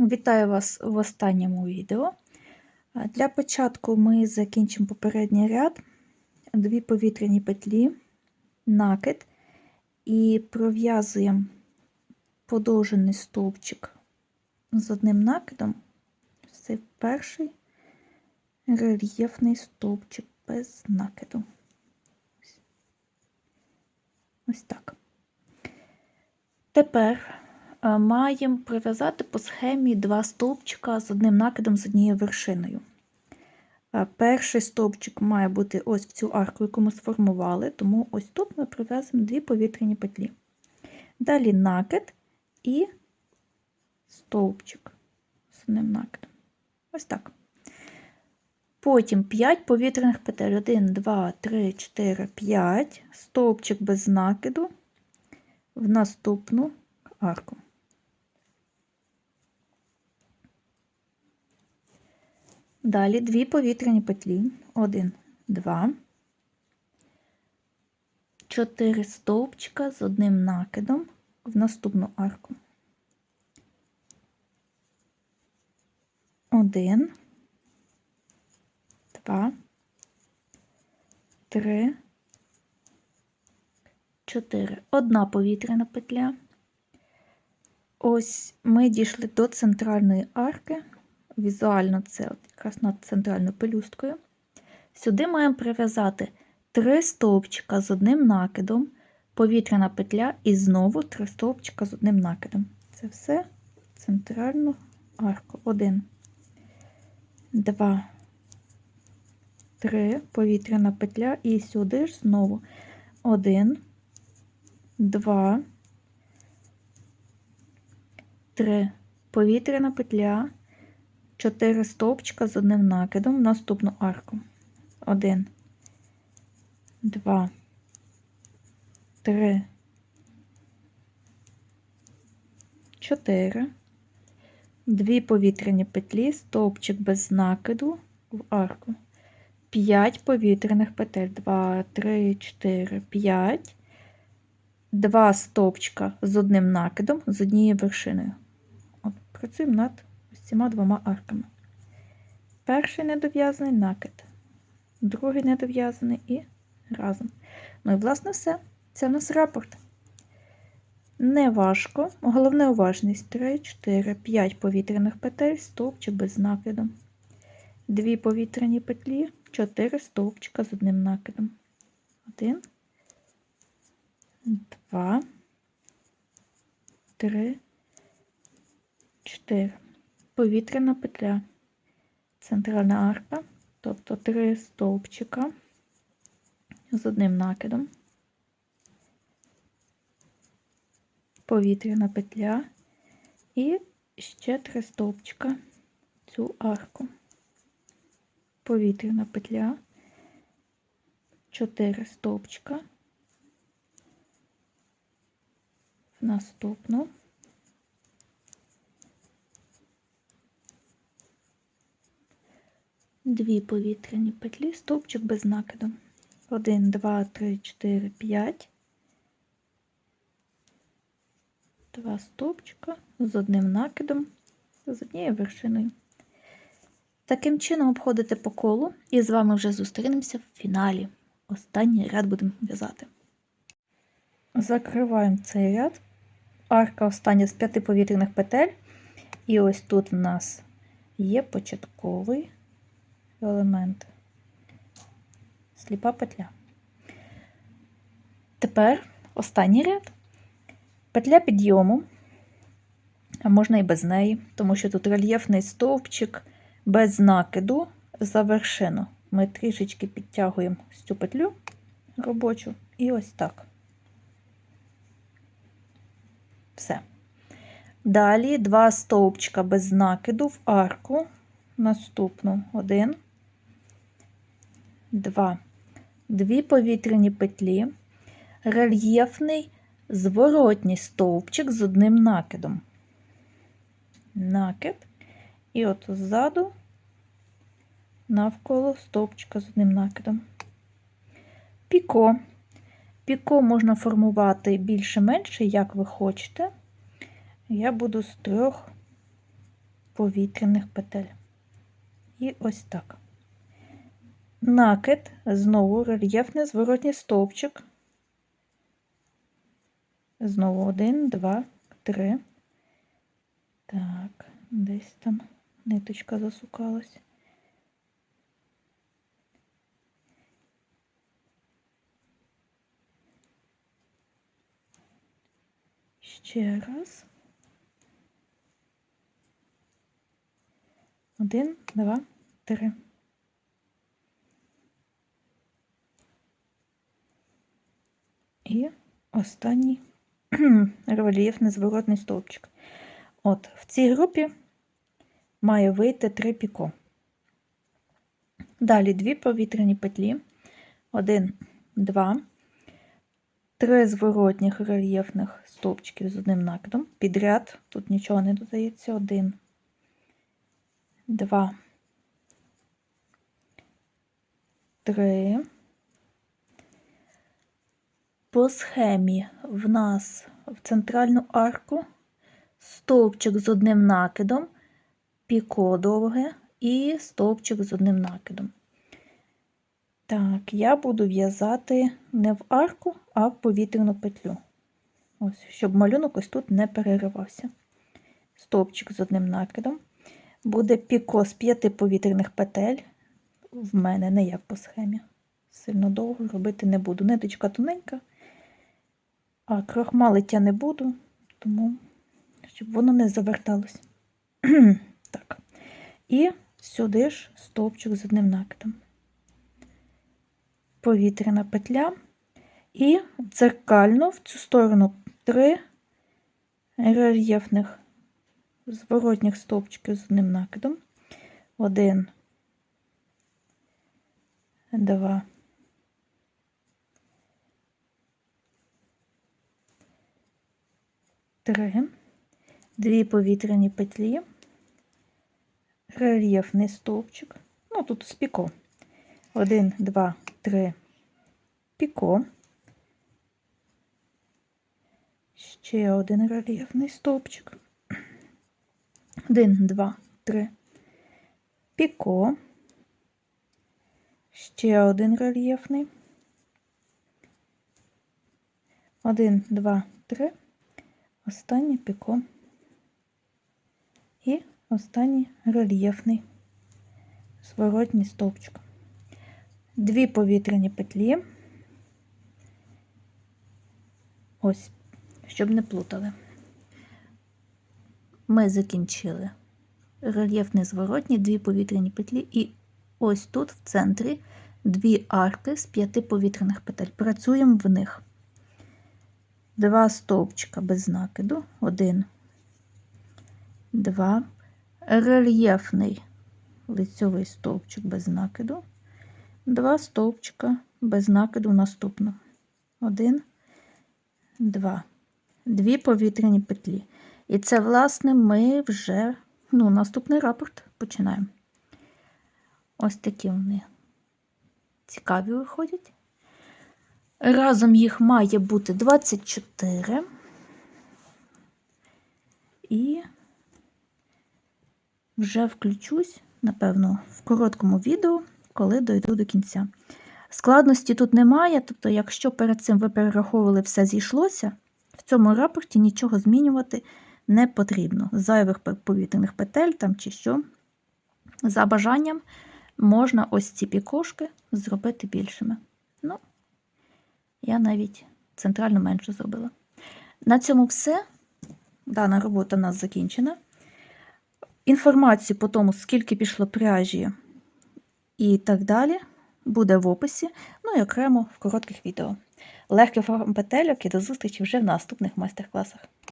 Вітаю вас в останньому відео. Для початку ми закінчимо попередній ряд, дві повітряні петлі, накид і пров'язуємо подовжений стовпчик з одним накидом. Це перший рельєфний стовпчик без накиду. Ось так. Тепер маємо прив'язати по схемі два стовпчика з одним накидом з однією вершиною. Е, Перший стовпчик має бути ось в цю арку, яку ми сформували, тому ось тут ми прив'язуємо дві повітряні петлі. Далі накид і стовпчик з одним накидом. Ось так. Потім 5 повітряних петель. 1, 2, 3, 4, 5. Стовпчик без накиду в наступну арку. Далі дві повітряні петлі. 1, 2, 4 стовпчика з одним накидом в наступну арку. 1, 2, 3, 4. Одна повітряна петля. Ось ми дійшли до центральної арки. Візуально це от якраз над центральною пелюсткою. Сюди маємо прив'язати три стовпчика з одним накидом, повітряна петля і знову три стовпчика з одним накидом. Це все центральну арку. Один, два, три, повітряна петля, і сюди ж знову один, два, три, повітряна петля. 4 стовпчика з одним накидом в наступну арку. 1, 2, 3, 4, дві повітряні петлі, стовпчик без накиду в арку. 5 повітряних петель. 2, 3, 4, 5. Два стовпчика з одним накидом з однією вершиною. От, Працюємо над цими двома арками. Перший недов'язаний накид, другий недов'язаний і разом. Ну і, власне, все. Це у нас рапорт. Не важко, головне уважність 3, 4, 5 повітряних петель, стовпчик без накиду. Дві повітряні петлі, 4 стовпчика з одним накидом. 1, 2, 3, 4 повітряна петля, центральна арка, тобто три стовпчика з одним накидом, повітряна петля і ще три стовпчика цю арку, повітряна петля, чотири стовпчика в наступну. Дві повітряні петлі, стовпчик без накиду. 1, 2, 3, 4, 5. Два стовпчика з одним накидом, з однією вершиною. Таким чином обходите по колу, і з вами вже зустрінемося в фіналі. Останній ряд будемо в'язати. Закриваємо цей ряд. Арка остання з п'яти повітряних петель. І ось тут в нас є початковий елемент, сліпа петля. Тепер останній ряд, петля підйому, а можна і без неї, тому що тут рельєфний стовпчик без накиду за вершину. Ми трішечки підтягуємо цю петлю робочу і ось так. Все. Далі два стовпчика без накиду в арку. Наступну один. 2. Дві повітряні петлі, рельєфний зворотній стовпчик з одним накидом. Накид, і от ззаду навколо стовпчика з одним накидом. Піко. Піко можна формувати більше-менше, як ви хочете. Я буду з трьох повітряних петель. І ось так. Накид, знову рельєфний зворотній стовпчик. Знову один, два, три. Так, десь там ниточка засукалась. Ще раз. Один, два, три. І останній рельєфний зворотний стовпчик. От, в цій групі має вийти три піко. Далі дві повітряні петлі. Один, два, три зворотніх рельєфних стовпчиків з одним накидом. Підряд, тут нічого не додається. Один, два, три. По схемі в нас в центральну арку стовпчик з одним накидом, піко довге і стовпчик з одним накидом. Так, я буду в'язати не в арку, а в повітряну петлю. Ось, щоб малюнок ось тут не переривався. Стовпчик з одним накидом. Буде піко з п'яти повітряних петель. В мене не як по схемі. Сильно довго робити не буду. Ниточка тоненька, а крохмалить не буду, тому щоб воно не заверталось. так. І сюди ж стовпчик з одним накидом. Повітряна петля. І дзеркально в цю сторону три рельєфних зворотніх стовпчиків з одним накидом. Один, два, три, дві повітряні петлі, рельєфний стовпчик, ну тут з піко. Один, два, три, піко. Ще один рельєфний стовпчик. Один, два, три, піко. Ще один рельєфний. Один, два, три. Останнє піко. І останній рельєфний зворотній стовпчик. Дві повітряні петлі. Ось, щоб не плутали. Ми закінчили рельєфний зворотній, дві повітряні петлі, і ось тут в центрі дві арки з п'яти повітряних петель. Працюємо в них. Два стовпчика без накиду, один, два, рельєфний лицьовий стовпчик без накиду, два стовпчика без накиду наступно. Один, два, дві повітряні петлі. І це, власне, ми вже ну, наступний рапорт починаємо. Ось такі вони цікаві виходять. Разом їх має бути 24. І вже включусь, напевно, в короткому відео, коли дойду до кінця. Складності тут немає, тобто, якщо перед цим ви перераховували все зійшлося, в цьому рапорті нічого змінювати не потрібно. Зайвих повітряних петель там чи що. За бажанням можна ось ці пікошки зробити більшими. Я навіть центрально менше зробила. На цьому все. Дана робота у нас закінчена. Інформацію по тому, скільки пішло пряжі і так далі, буде в описі, ну і окремо в коротких відео. Легкий форм петельок і до зустрічі вже в наступних майстер-класах.